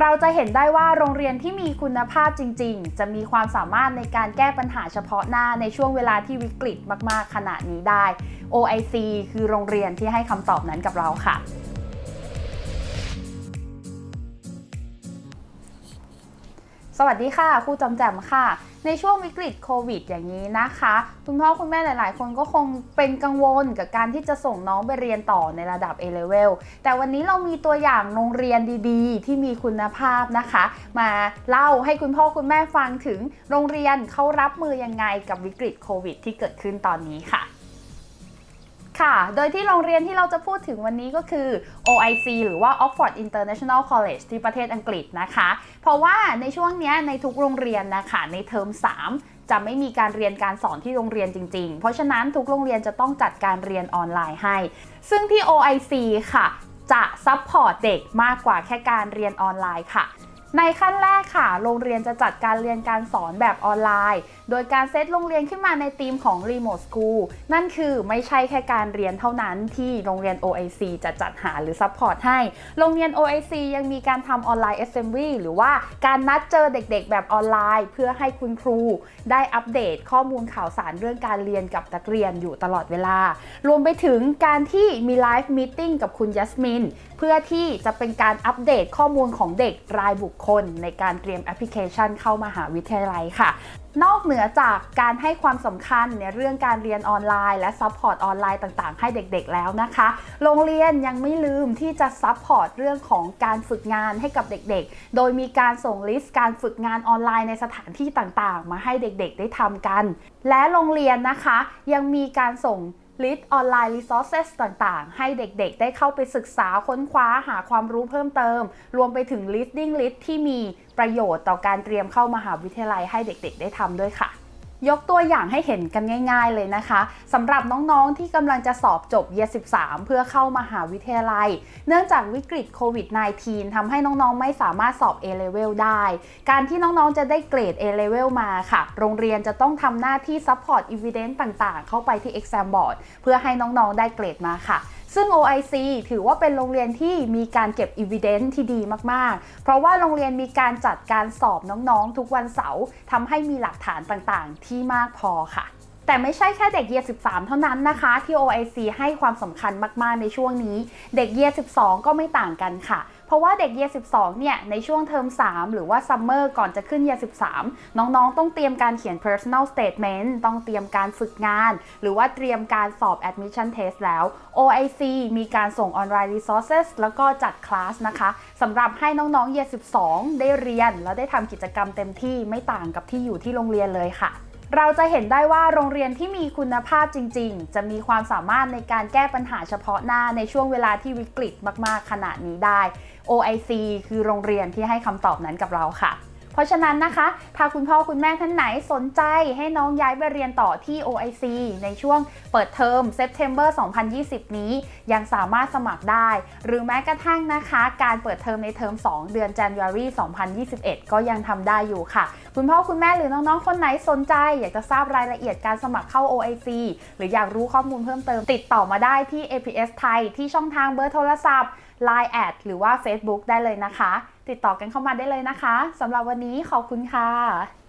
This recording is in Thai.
เราจะเห็นได้ว่าโรงเรียนที่มีคุณภาพจริง ๆ จะมีความสามารถในการแก้ปัญหาเฉพาะหน้าในช่วงเวลาที่วิกฤตมาก ๆ ขณะนี้ได้ OIC คือโรงเรียนที่ให้คำตอบนั้นกับเราค่ะสวัสดีค่ะครูจอมแจ่มค่ะ ในช่วงวิกฤตโควิดอย่างนี้นะคะ คุณพ่อคุณแม่หลาย ๆ คนก็คงเป็นกังวลกับการที่จะส่งน้องไปเรียนต่อในระดับ A level แต่วันนี้เรามีตัวอย่างโรงเรียนดีๆ ที่มีคุณภาพนะคะ มาเล่าให้คุณพ่อคุณแม่ฟังถึงโรงเรียนเขารับมือยังไงกับวิกฤตโควิดที่เกิดขึ้นตอนนี้ค่ะ ค่ะ โดยที่โรงเรียนที่เราจะพูดถึงวันนี้ก็คือ OIC หรือว่า Oxford International College ที่ประเทศอังกฤษนะคะ เพราะว่าในช่วงนี้ในทุกโรงเรียนนะคะในเทอม 3จะไม่มีการเรียนการสอนที่โรงเรียนจริงๆ เพราะฉะนั้นทุกโรงเรียนจะต้องจัดการเรียนออนไลน์ให้ ซึ่งที่ OIC ค่ะ จะซัพพอร์ตเด็กมากกว่าแค่การเรียนออนไลน์ค่ะ ในขั้นแรกค่ะ โรงเรียนจะจัดการเรียนการสอนแบบออนไลน์ โดยการเซตโรงเรียนขึ้นมาในธีมของ Remote School นั่นคือไม่ใช่แค่การเรียนเท่านั้นที่โรงเรียน OIC จะจัดหาหรือซัพพอร์ตให้ โรงเรียน OIC ยังมีการทำออนไลน์ Assembly หรือว่าการนัดเจอเด็กๆ แบบออนไลน์ เพื่อให้คุณครู ได้อัปเดตข้อมูลข่าวสารเรื่องการเรียนกับนักเรียนอยู่ตลอดเวลา รวมไปถึงการที่มีไลฟ์มีติ้งกับคุณยัสมินเพื่อที่จะเป็นการอัปเดตข้อมูลของเด็กรายบุคคลในการเตรียมแอปพลิเคชันเข้ามหาวิทยาลัยค่ะ นอกเหนือจากการให้ความสำคัญในเรื่องการเรียนออนไลน์และซัพพอร์ตออนไลน์ต่างๆ ให้เด็กๆแล้วนะคะ โรงเรียนยังไม่ลืมที่จะซัพพอร์ตเรื่องของการฝึกงานให้กับเด็กๆ โดยมีการส่งลิสต์การฝึกงานออนไลน์ในสถานที่ต่างๆ มาให้เด็กๆ ได้ทำกัน และโรงเรียนนะคะยังมีการส่ง ลิสต์ออนไลน์รีซอสเซสต่างๆ ให้เด็กๆ ได้เข้าไปศึกษาค้นคว้าหาความรู้เพิ่มเติม รวมไปถึง reading list ที่มีประโยชน์ต่อการเตรียมเข้ามหาวิทยาลัยให้เด็กๆ ได้ทำด้วยค่ะ ยกตัวอย่างให้เห็นกันง่าย ๆ เลยนะคะสำหรับน้องๆที่กำลังจะสอบจบเย13 เพื่อเข้ามหาวิทยาลัย เนื่องจากวิกฤตโควิด -19 ทำให้น้องๆ ไม่สามารถสอบ A level ได้ การที่น้องๆ จะได้เกรด A level มาค่ะ โรงเรียนจะต้องทำหน้าที่ support evidence ต่างๆ เข้าไปที่ exam board เพื่อให้น้องๆ ได้เกรดมาค่ะ ซึ่ง OIC ถือว่าเป็นโรงเรียนที่มีการเก็บ evidence ที่ดีมากๆ เพราะว่าโรงเรียนมีการจัดการสอบน้องๆ ทุกวันเสาร์ทำให้มีหลักฐานต่างๆ ที่มากพอค่ะ แต่ไม่ใช่แค่เด็กเยีย13 เท่านั้นนะคะ ที่ OIC ให้ความสำคัญมาก ๆ ในช่วงนี้ เด็กเยีย12 ก็ไม่ต่างกันค่ะเพราะว่าเด็กเยีย12 เนี่ย ในช่วงเทอม 3 หรือว่าซัมเมอร์ก่อนจะขึ้นเยีย13 น้องๆ ต้องเตรียมการเขียน personal statement ต้องเตรียมการฝึกงาน หรือว่าเตรียมการสอบ admission test แล้ว OIC มีการส่ง online resources แล้วก็จัดคลาสนะคะสำหรับให้น้องๆ เยีย12 ได้เรียน แล้วได้ทำกิจกรรมเต็มที่ไม่ต่างกับที่อยู่ที่โรงเรียนเลยค่ะ เราจะเห็นได้ว่าโรงเรียนที่มีคุณภาพจริง ๆ จะมีความสามารถในการแก้ปัญหาเฉพาะหน้าในช่วงเวลาที่วิกฤตมาก ๆขนาดนี้ได้ OIC คือโรงเรียนที่ให้คำตอบนั้นกับเราค่ะ ราะฉะนั้นนะคะ ถ้าคุณพ่อคุณแม่ท่านไหนสนใจให้น้องย้ายไปเรียนต่อที่ OIC ในช่วงเปิดเทอม September 2020 นี้ ยังสามารถสมัครได้ หรือแม้กระทั่งนะคะ การเปิดเทอมในเทอม 2 เดือน January 2021 ก็ยังทำได้อยู่ค่ะ คุณพ่อคุณแม่หรือน้องๆ คนไหนสนใจ อยากจะทราบรายละเอียดการสมัครเข้า OIC หรืออยากรู้ข้อมูลเพิ่มเติมติดต่อมาได้ที่ APS ไทยที่ช่องทางเบอร์โทรศัพท์ Line แอดหรือว่า Facebook ได้เลยนะคะ ติดต่อกันเข้ามาได้เลยนะคะสำหรับวันนี้ขอบคุณค่ะ